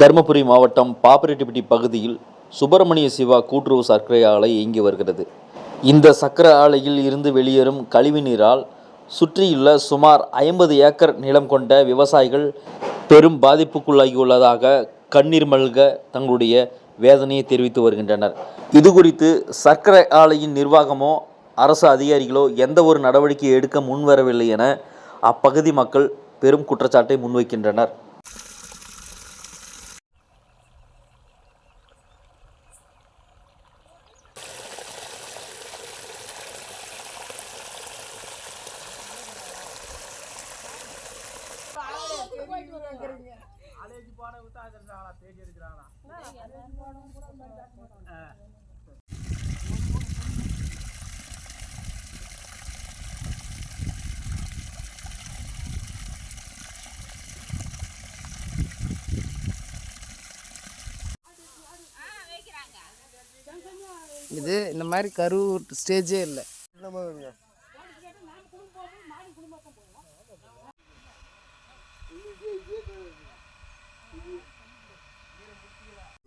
தருமபுரி மாவட்டம் பாப்பிரெட்டிப்பட்டி பகுதியில் சுப்பிரமணிய சிவா கூட்டுறவு சர்க்கரை ஆலை இயங்கி வருகிறது. இந்த சர்க்கரை ஆலையில் இருந்து வெளியேறும் கழிவுநீரால் சுற்றியுள்ள சுமார் ஐம்பது ஏக்கர் நிலம் கொண்ட விவசாயிகள் பெரும் பாதிப்புக்குள்ளாகியுள்ளதாக கண்ணீர் மல்க தங்களுடைய வேதனையை தெரிவித்து வருகின்றனர். இது குறித்து சர்க்கரை ஆலையின் நிர்வாகமோ அரசு அதிகாரிகளோ எந்த ஒரு நடவடிக்கை எடுக்க முன்வரவில்லை என அப்பகுதி மக்கள் பெரும் குற்றச்சாட்டை முன்வைக்கின்றனர். இது மாதிரி ஸ்டேஜே இல்லை சாவுது எத்தனை நாளைக்கு சாவுது எத்தனை நாளைக்கு சாவுது இந்த தண்ணி நீங்க பாக்குற வீட்டுல நாங்க வாழ முடியுமா மில்லு என்ன பண்ணுது மில்லோட நிர்வாகம் என்ன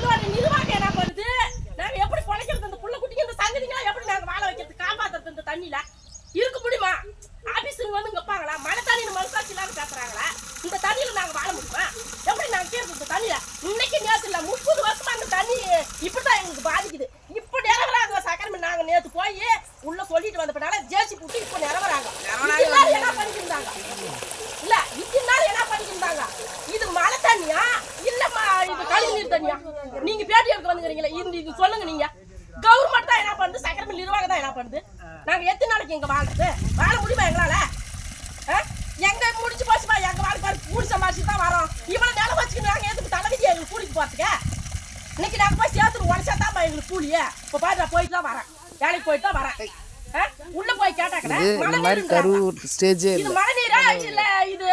பண்ணுது? நாங்க எப்படி பொழைக்கிறது? இந்த புள்ள குட்டிங்க இந்த சங்கதிங்களா எப்படி நாங்க வாழ வைக்கிறது? காப்பாத்துறது இந்த தண்ணியில? இருக்க முடியுமா? ஆபீஸுங்க வந்து நிற்பாங்களா மழை தண்ணியில் மனசாட்சி இல்லாம பேசுறாங்களா? இந்த தண்ணியில நாங்க வாழ முடியுமா? எப்படி நாங்க கேட்போம் இந்த தண்ணியில இன்னைக்கு நேரத்துல இல்ல முப்பது வருஷமா அந்த தண்ணி இப்படிதான் எங்களுக்கு பாதிக்குது இப்ப நிறவராங்க சக்கரமே நாங்க நேத்து போய் உள்ள சொல்லிட்டு வந்த பின்னால ஜேசி புட்டு இப்ப நாள் என்ன பண்ணிருந்தாங்க இல்ல இத்தனை நாள் என்ன பண்ணிருந்தாங்க இது மழை தண்ணியா? இல்ல இது கழிவு நீர் தண்ணியா? நீங்க பேட்டி எடுக்க வந்துக்கிறீங்களா இந்த இது சொல்லுங்க நீங்க. கவர்மெண்ட் தான் என்ன பண்ணுது? சக்கரமே நிர்வாகம் தான் என்ன பண்ணுது? நாங்க எத்தனை நாளைக்கு இங்க வாழ்றது? வாழ முடியுமா எங்களால? எங்க முடிச்சு போச்சுமா? எங்க வாழ்க்கை? கூடி சமாளிச்சு தான் வரோம். இவ்வளவு நிலம் வச்சுக்கிட்டு நாங்க எதுக்கு தலைவிதி எங்களுக்கு கூலிக்கு போறதுக்கு? இன்னைக்கு நாங்க போய் சேர்த்து உடச்சா தான் எங்களுக்கு கூலியே. இப்ப பாரு நான் போயிட்டு தான் வரேன். வேலைக்கு போயிட்டு தான் வரேன்? உள்ள போய் கேட்டாக்கடா இந்த மாதிரி ஸ்டேஜே இது மழை நீரா? இல்ல இது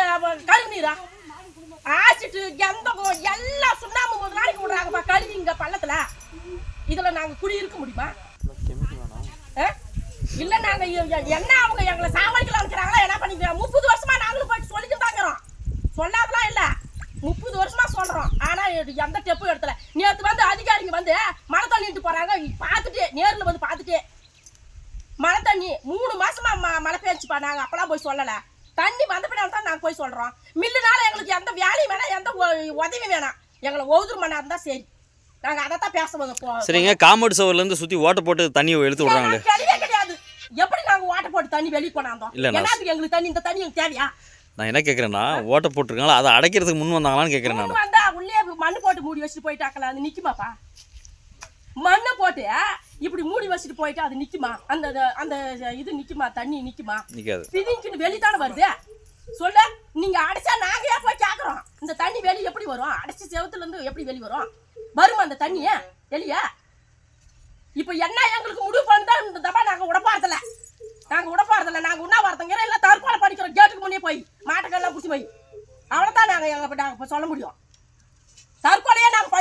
கழிவு நீரா? ஆசிட்டு கந்தகம் எல்லாம் சுண்ணாம்பு முதலாளிக்கு விடுறாங்கப்பா கழுவி இங்க பள்ளத்துல. இதுல நாங்க குடி இருக்க முடியுமா? இல்ல நாங்க என்ன அவங்க எங்களை சாவடிக்கலாம் இருக்கிறாங்களா என்ன பண்ணிக்கிறாங்க முப்பது வருஷமா நாங்களும் போயிட்டு சொல்லிட்டு தாங்கிறோம் சொல்லாதலாம் இல்ல. முப்பது வருஷமா சொல்றோம். ஆனா எந்த ஸ்டெப்பும் எடுத்துல அதிகாரிங்க வந்து மழை தண்ணிட்டு போறாங்க பார்த்துட்டு நேர்ல வந்து பார்த்துட்டு மழை தண்ணி மூணு மாசமா ம- மழை பெஞ்சுப்பா நாங்க அப்பெல்லாம் போய் சொல்லல. தண்ணி வந்த பின்னால தான் நாங்க போய் சொல்றோம். மில்லுனால எங்களுக்கு எந்த வேலையும் வேணாம் எந்த உ- உதவியும் வேணாம். எங்களை ஒதுரு மணி இருந்தா சரி. நாங்க அதை தான் பேசுவோம் இப்போ சரிங்க காம்பவுண்ட் சுவர்லேருந்து சுற்றி ஓட்ட போட்டு தண்ணியை எடுத்து விட்றாங்களே. கிடையாது. எப்படி நாங்க வாட்டர் போட்டு தண்ணி வெளியே கொண்டாந்தோம் இல்ல, எங்களுக்கு தண்ணி இந்த தண்ணி எங்களுக்கு தேவையா? நான் என்ன கேட்குறேன்னா ஓட்ட போட்டிருக்காங்களா அதை அடைக்கிறதுக்கு முன் வந்தாங்களான்னு கேட்குறேன் நான். மூணு வந்தா உள்ளே மண்ணு போட்டு மூடி வச்சுட்டு போயிட்டாக்கல அது நிக்குமாப்பா? மண்ணை போட்டு இப்படி மூடி வச்சுட்டு போயிட்டு அது நிக்குமா? அந்த அந்த இது நிக்குமா? தண்ணி நிக்குமா? பிதிஞ்சுன்னு வெளித்தானே வருது? சொல்ல. நீங்க அடைச்சா நாங்க ஏன் போய் கேக்குறோம்? இந்த தண்ணி வெளிய எப்படி வரும்? அடைச்ச செவத்துல இருந்து எப்படி வெளிய வரும்? வருமா அந்த தண்ணிய? வெளிய? இப்ப என்ன எங்களுக்கு முடிவு பண்ணா இந்த தப்பா நாங்க உடப்பாறதில்ல நாங்க உடப்பாறதில்ல நாங்க உண்ணாவிரதங்கிற இல்ல தற்கொலை படிக்கிறோம் கேட்டுக்கு முன்னே போய். மாட்டுக்கெல்லாம் குடிச்சு போய். அவ்வளவுதான் நாங்க எங்க நாங்க சொல்ல முடியும்.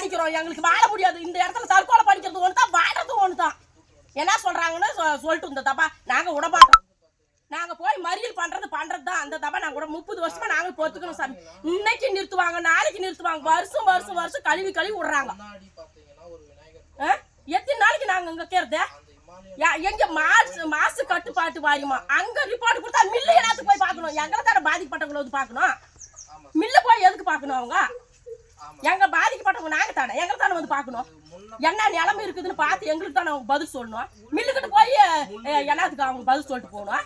படிக்கிறோம் எங்களுக்கு வாழ முடியாது. இந்த இடத்துல தற்கொலை படிக்கிறது ஒன்று தான் வாழறது ஒன்று தான். என்ன சொல்றாங்கன்னு சொல்லிட்டு இந்த தப்பா நாங்க விடமாட்டோம் நாங்க போய் மறியல் பண்றது பண்றது தான். அந்த தப்பா நாங்க கூட முப்பது வருஷமா நாங்க பொறுத்துக்கணும் சாமி. இன்னைக்கு நிறுத்துவாங்க நாளைக்கு நிறுத்துவாங்க. வருஷம் வருஷம் வருஷம் கழுவி கழுவி விடுறாங்க. எத்தனை நாளைக்கு நாங்க இங்க கேறது எங்க மாசு மாசு கட்டுப்பாட்டு வாரியமா அங்க ரிப்போர்ட் கொடுத்தா மில்லு எல்லாத்துக்கு போய் பார்க்கணும். எங்களை தானே பாதிக்கப்பட்டவங்களை வந்து பார்க்கணும்? மில்ல போய் எதுக்கு பார்க்கணும் அவங்க? எங்க பாதிக்கப்பட்டவங்க நாங்க தானே. எங்களை தானே வந்து பார்க்கணும். என்ன நிலைமை இருக்குதுன்னு பார்த்து எங்களுக்கு தானே அவங்க பதில் சொல்லணும். மில்லுக்கிட்ட போய் அஹ், என்னத்துக்கு அவங்க பதில் சொல்லிட்டு போகணும்.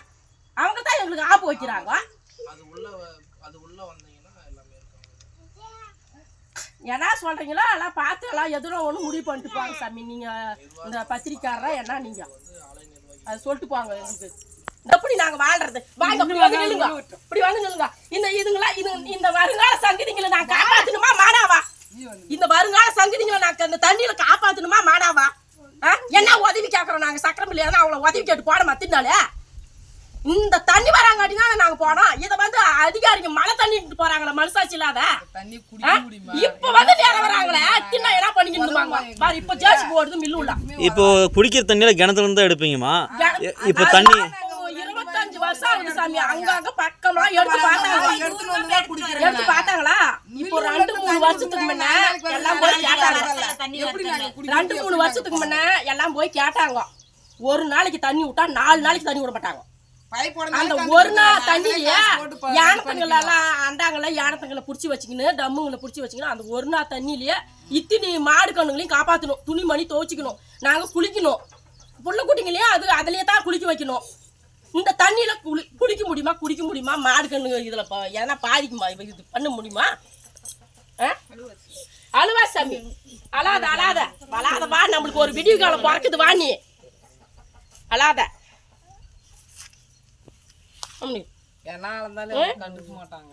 அவங்க தான் எங்களுக்கு ஆப்பு வைக்கிறாங்க. என்ன சொல்றீங்களோ எல்லாம் பார்த்து எல்லாம் எதுவும் ஒன்று முடிவு பண்ணிட்டு போங்க சாமி. நீங்க இந்த பத்திரிக்காரரா என்ன நீங்க? அது சொல்லிட்டு போங்க எங்களுக்கு. எப்படி நாங்க வாழ்றது. வாங்க இப்படி வந்து நில்லுங்க. இப்படி வந்து நில்லுங்க. இந்த இதுங்களா இது இந்த வருங்கால சங்கதிகளை நான் காப்பாத்தணுமா மாடாவா இந்த வருங்கால சங்கதிகளை நான் இந்த தண்ணியில காப்பாத்தணுமா மாடாவா ஆ? என்ன உதவி சக்கரம் இல்லையா அவங்கள உதவி கேட்டு போட மத்தினாலே இந்த தண்ணி வராங்காட்டி தான் நாங்க போனோம். இதை வந்து அதிகாரிங்க மழை தண்ணி போறாங்களா மனசாட்சி இல்லாத? இப்ப வந்து நேரம் வராங்களே தின்னா என்ன பண்ணிக்கிட்டு இருப்பாங்க? பாரு இப்ப ஜேசி போடுது மில்லு உள்ள. இப்போ குடிக்கிற தண்ணியில கிணத்துல இருந்து எடுப்பீங்கம்மா? இப்போ தண்ணி இருபத்தஞ்சு வருஷம் ஆகுது சாமி. அங்கங்க பக்கம்லாம் எடுத்து பார்த்தாங்க எடுத்துட்டு வந்து தான் குடிக்கிறேன் எடுத்து பார்த்தாங்களா? இப்போ ரெண்டு மூணு வருஷத்துக்கு முன்ன எல்லாம் போய் கேட்டாங்க. ரெண்டு மூணு வருஷத்துக்கு முன்ன எல்லாம் போய் கேட்டாங்க. ஒரு நாளைக்கு தண்ணி விட்டா நாலு நாளைக்கு தண்ணி விட மாட்டாங்க. அந்த ஒரு நாள் தண்ணியில யானத்துங்களை எல்லாம் அண்டாங்கள யானத்துங்களை புடிச்சு வச்சுக்கின்னு டம்முங்களை புடிச்சு வச்சுக்கணும் அந்த ஒரு நாள் தண்ணியிலேயே இத்தினி மாடு கண்ணுங்களையும் காப்பாற்றணும் துணிமணி துவைச்சிக்கணும். நாங்க குளிக்கணும். புள்ள குட்டிங்களையும் அது அதுலயே தான் குளிக்க வைக்கணும். இந்த தண்ணியில குளி குளிக்க முடியுமா? குடிக்க முடியுமா? மாடு கண்ணுங்க இதுல எதனா பாதிக்குமா? இது பண்ண முடியுமா? அழுவா சாமி. அழாத அழாத. அழாத வா நம்மளுக்கு ஒரு விடிவு காலம் பிறக்குது வா நீ. அழாத. அம்மனி. என்ன இருந்தாலும் கண்டுக்க மாட்டாங்க.